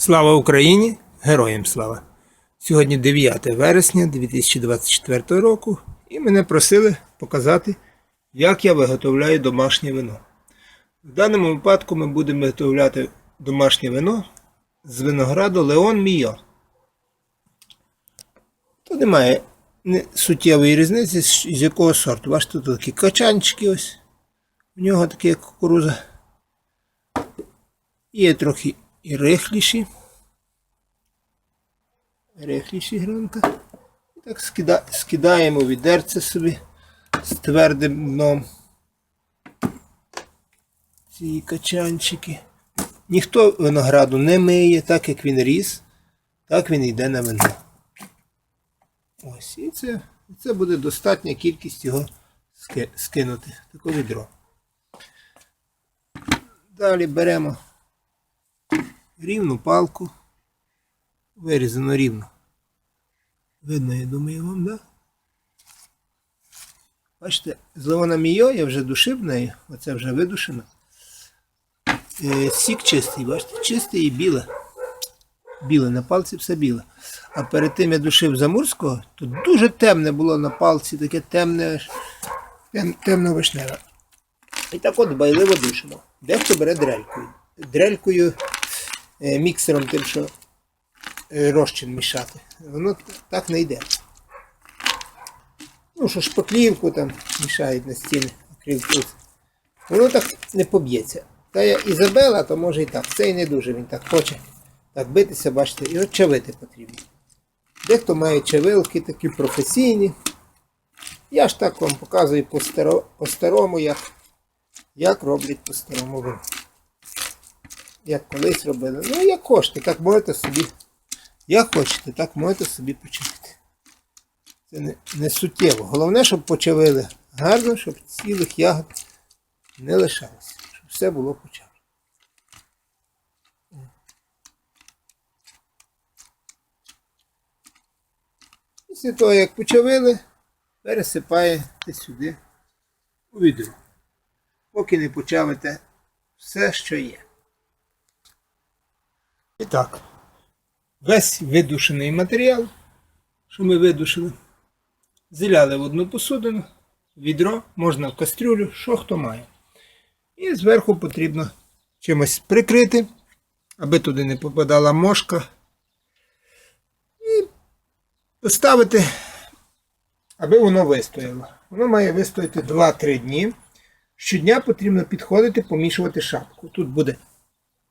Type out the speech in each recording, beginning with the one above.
Слава Україні! Героям слава! Сьогодні 9 вересня 2024 року і мене просили показати, як я виготовляю домашнє вино. В даному випадку ми будемо виготовляти домашнє вино з винограду Леон Мійо. Тут немає суттєвої різниці, з якого сорту. Бачите, тут такі качанчики ось. В нього такі як кукуруза. Є трохи і рихліші. Рихліші гранка. І так скида, скидаємо відерце собі з твердим дном. Ці качанчики. Ніхто винограду не миє, так як він ріс, так він йде на вино. Ось, і це, це буде достатня кількість його ски- скинути. Таке відро. Далі беремо рівну палку. Вирізано рівно. Видно, я думаю, вам, да? Бачите, з Леона Мійо я вже душив нею, оце вже видушено. Е, сік чистий, бачите, чистий і біле. Біле, на палці все біле. А перед тим я душив Замурського, то дуже темне було на палці, таке темне, тем, темно-вишневе. І так от байливо душимо. Дехто бере дрелькою. Дрелькою, міксером тим, що е, розчин мішати. Воно так не йде. Ну, що шпаклівку там мішають на стіни, акрилку. Воно так не поб'ється. Та я Ізабела, то може і так. Цей не дуже він так хоче так битися, бачите, і от чавити потрібно. Дехто має чавилки такі професійні. Я ж так вам показую по-старо- по-старому, як, як роблять по-старому. Як колись робили. Ну, як хочете, так можете собі. Як хочете, так можете собі почавити. Це не, не суттєво. Головне, щоб почавили гарно, щоб цілих ягод не лишалося. Щоб все було почавлено. Після того, як почавили, пересипаєте сюди у відро. Поки не почавите все, що є. І так, весь видушений матеріал, що ми видушили, зіляли в одну посудину, відро, можна в кастрюлю, що хто має. І зверху потрібно чимось прикрити, аби туди не попадала мошка. І поставити, аби воно вистояло. Воно має вистояти 2-3 дні. Щодня потрібно підходити, помішувати шапку. Тут буде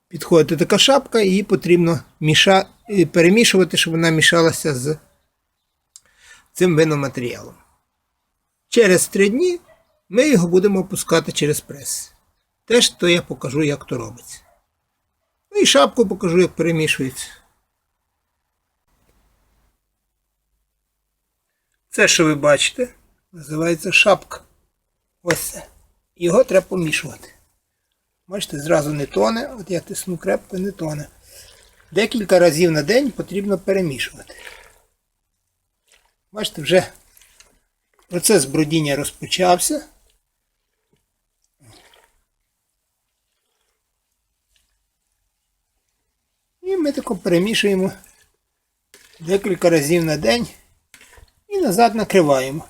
підходити така шапка, її потрібно міша... е, перемішувати, щоб вона мішалася з цим виноматеріалом. Через 3 дні ми його будемо опускати через прес. Теж то я покажу, як то робиться. Ну і шапку покажу, як перемішується. Це, що ви бачите, називається шапка. Ось це. Його треба помішувати. Бачите, зразу не тоне, от я тисну крепко, не тоне. Декілька разів на день потрібно перемішувати. Бачите, вже процес бродіння розпочався. І ми тако перемішуємо декілька разів на день і назад накриваємо.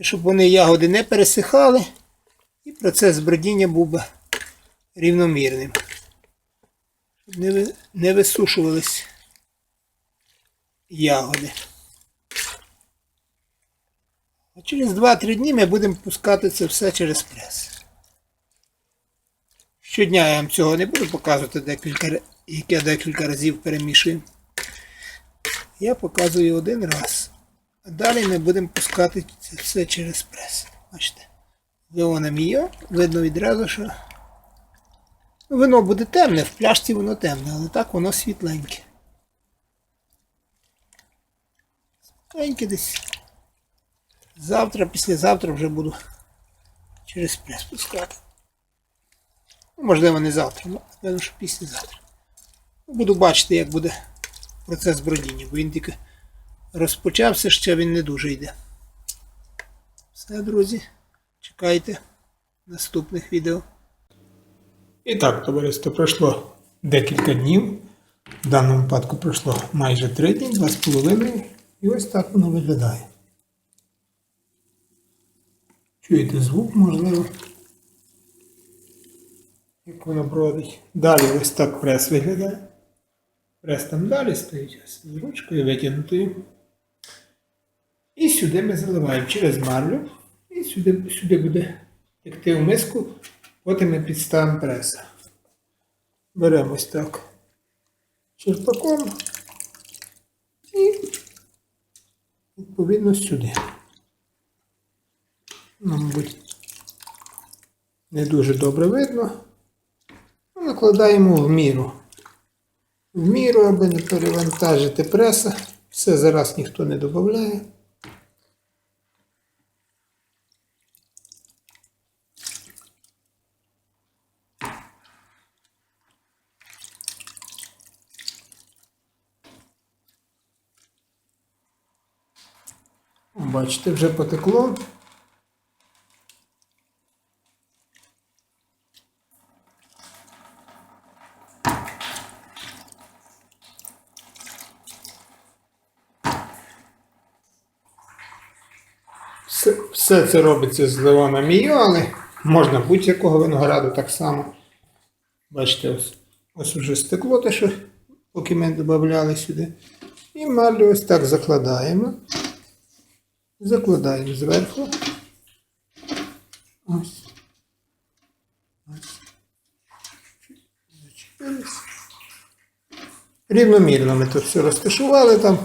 Щоб вони ягоди не пересихали і процес бродіння був би рівномірним. Щоб не, висушувались ягоди. А через 2-3 дні ми будемо пускати це все через прес. Щодня я вам цього не буду показувати, декілька, ра- як я декілька разів перемішую. Я показую один раз. А далі ми будемо пускати це все через прес. Бачите. Леона Мійо, видно відразу, що вино буде темне, в пляшці воно темне, але так воно світленьке. Світленьке десь. Завтра, післязавтра вже буду через прес пускати. Ну, можливо, не завтра, ну, напевно, що післязавтра. Ну, Буду бачити, як буде процес бродіння, бо він тільки розпочався, ще він не дуже йде. Все, друзі, чекайте наступних відео. І так, товариство, пройшло декілька днів. В даному випадку пройшло майже 3 дні, 2,5. І ось так воно виглядає. Чуєте звук, можливо, як воно бродить. Далі ось так прес виглядає. Прес там далі стоїть з ручкою витягнутою. І сюди ми заливаємо через марлю. І сюди, сюди буде текти в миску, потім ми підставимо преса. Беремо ось так черпаком і відповідно сюди. Ну, мабуть, не дуже добре видно. Ну, Накладаємо в міру. В міру, аби не перевантажити преса. Все зараз ніхто не додає. Бачите, вже потекло. Все, все це робиться з Леона Мію, але можна будь-якого винограду так само. Бачите, ось, ось уже стекло те, що поки ми додавали сюди. І марлю ось так закладаємо. Закладаємо зверху. Ось. Ось. Зачепились. Рівномірно ми тут все розташували там,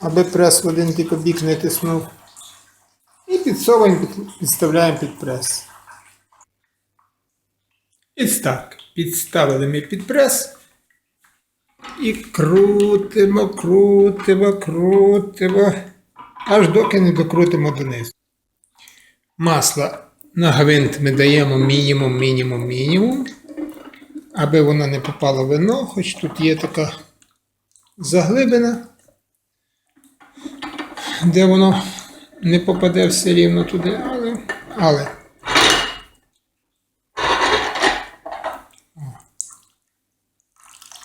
аби прес в один тільки бік не тиснув. І підсовуємо, підставляємо під прес. І так, підставили ми під прес. І крутимо, крутимо, крутимо, аж доки не докрутимо донизу. Масла на гвинт ми даємо мінімум, мінімум, мінімум, аби воно не попало в вино, хоч тут є така заглибина, де воно не попаде все рівно туди, але. але.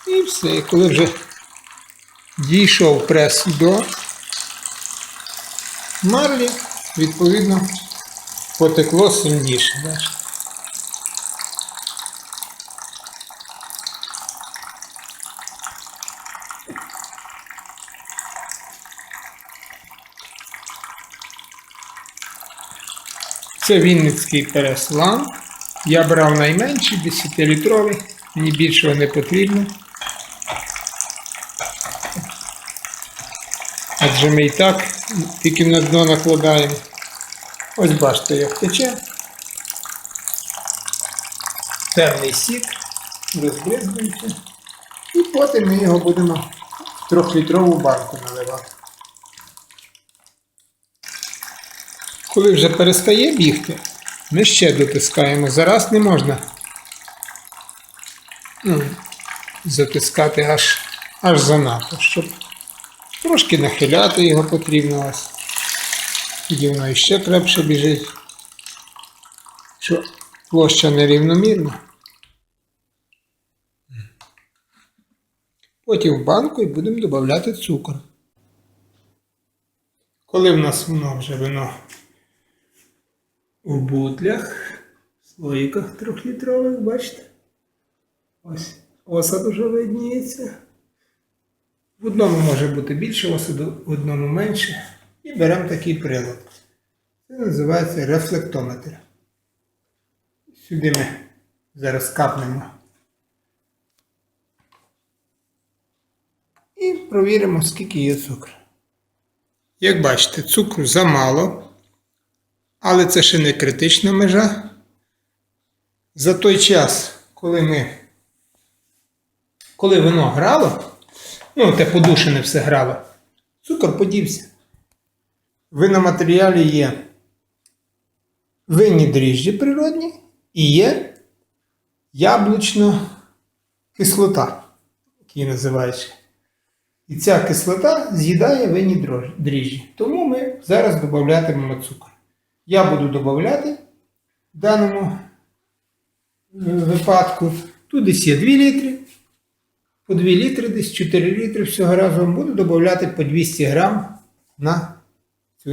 І все. Коли вже дійшов прес до марлі, відповідно, потекло сильніше. Це Вінницький переслан. Я брав найменший, 10-літровий, мені більшого не потрібно. Адже ми і так тільки на дно накладаємо. Ось бачите, як тече. Темний сік, розбризгується. І потім ми його будемо в трьохлітрову банку наливати. Коли вже перестає бігти, ми ще дотискаємо. Зараз не можна ну, затискати аж, аж занадто, щоб трошки нахиляти його потрібно ось. Тоді воно іще крепше біжить. Що площа нерівномірна. Потім в банку і будемо додати цукор. Коли в нас воно вже вино у бутлях, в слоїках трьохлітрових, бачите? Ось осад уже видніється. В одному може бути більше осаду, в одному менше. І беремо такий прилад. Це називається рефлектометр. Сюди ми зараз капнемо. І провіримо, скільки є цукру. Як бачите, цукру замало. Але це ще не критична межа. За той час, коли ми, коли вино грало, ну, те подушене все грало, цукор подівся. В виноматеріалі є винні дріжджі природні і є яблучна кислота, які називають. І ця кислота з'їдає винні дріжджі. Тому ми зараз додатимемо цукор. Я буду додати в даному е, випадку. Тут є 2 літри. По 2 літри, десь 4 літри всього разом буду додати по 200 грам на цю.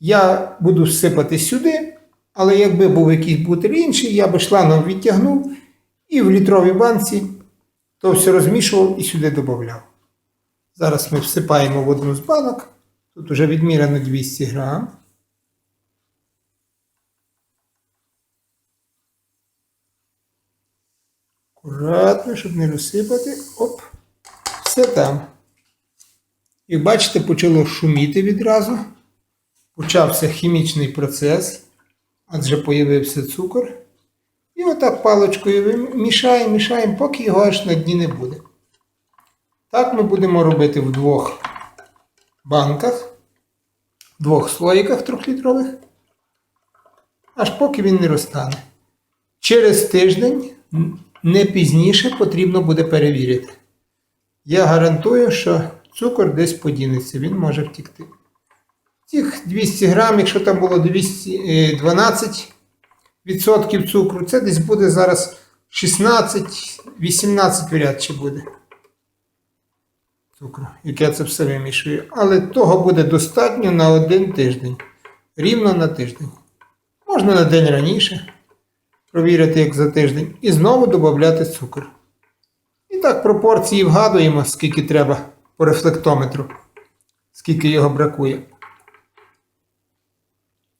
Я буду всипати сюди, але якби був якийсь бутиль інший, я би шлангом відтягнув і в літровій банці то все розмішував і сюди додавав. Зараз ми всипаємо в одну з банок. Тут вже відміряно 200 грам. Акуратно, щоб не розсипати. Оп. Все там. Як бачите, почало шуміти відразу. Почався хімічний процес, адже появився цукор. І отак паличкою мішаємо, мішаємо, поки його аж на дні не буде. Так ми будемо робити в двох банках, в двох слоїках трьохлітрових, аж поки він не розтане. Через тиждень, не пізніше, потрібно буде перевірити. Я гарантую, що цукор десь подінеться, він може втікти. Цих 200 грам, якщо там було 212 відсотків цукру, це десь буде зараз 16-18 вряд чи буде цукру, як я це все вимішую. Але того буде достатньо на один тиждень. Рівно на тиждень. Можна на день раніше провірити, як за тиждень, і знову додати цукор. І так пропорції вгадуємо, скільки треба по рефлектометру, скільки його бракує.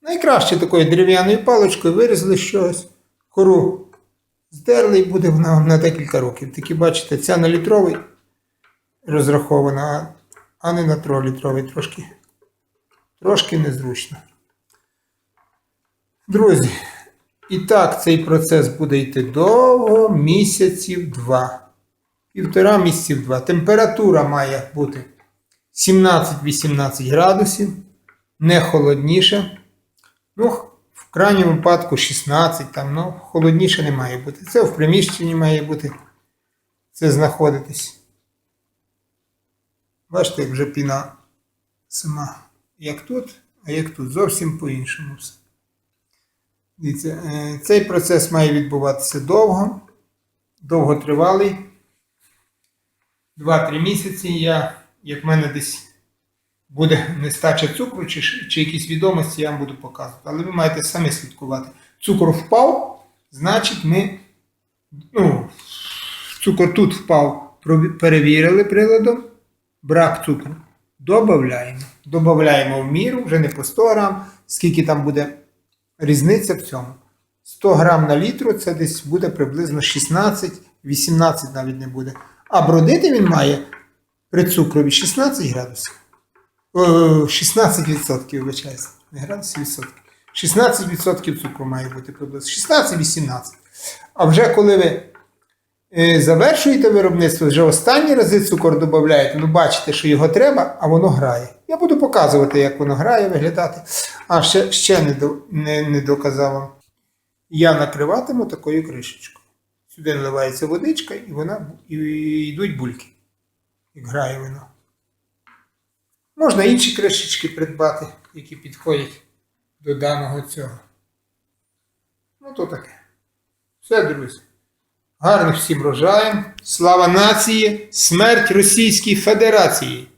Найкраще такою дерев'яною паличкою вирізали щось, кору здерли і буде вона на декілька років. Такі бачите, ця на літровий розрахована, а- не на тролітровий трошки. Трошки незручно. Друзі, і так цей процес буде йти довго, місяців два. Півтора місяців два. Температура має бути 17-18 градусів, не холодніше. Ну, в крайньому випадку 16, там, ну, холодніше не має бути. Це в приміщенні має бути. Це знаходитись. Бачите, як вже піна сама. Як тут, а як тут. Зовсім по-іншому все. Дивіться, е, цей процес має відбуватися довго, довготривалий. 2-3 місяці. Я, як в мене десь буде нестача цукру чи, чи якісь відомості, я вам буду показувати. Але ви маєте самі слідкувати. Цукор впав, значить ми. Ну, цукор тут впав, перевірили приладом. Брак цукру. Добавляємо. Добавляємо в міру, вже не по 100 грам, скільки там буде різниця в цьому. 100 грам на літру це десь буде приблизно 16-18 навіть не буде. А бродити він має при цукрові 16 градусів. 16%, вибачаюся. Не градусів, відсотків. 16% цукру має бути приблизно. 16-18. А вже коли ви е, завершуєте виробництво, вже останні рази цукор додаєте, ну бачите, що його треба, а воно грає. Я буду показувати, як воно грає, виглядати. А ще, ще не, до, не, не доказав вам. Я накриватиму такою кришечкою. Сюди наливається водичка, і вона і йдуть бульки. Як грає вино. Можна інші кришечки придбати, які підходять до даного цього. Ну, то таке. Все, друзі. Гарних всім врожаєм. Слава нації! Смерть Російській Федерації!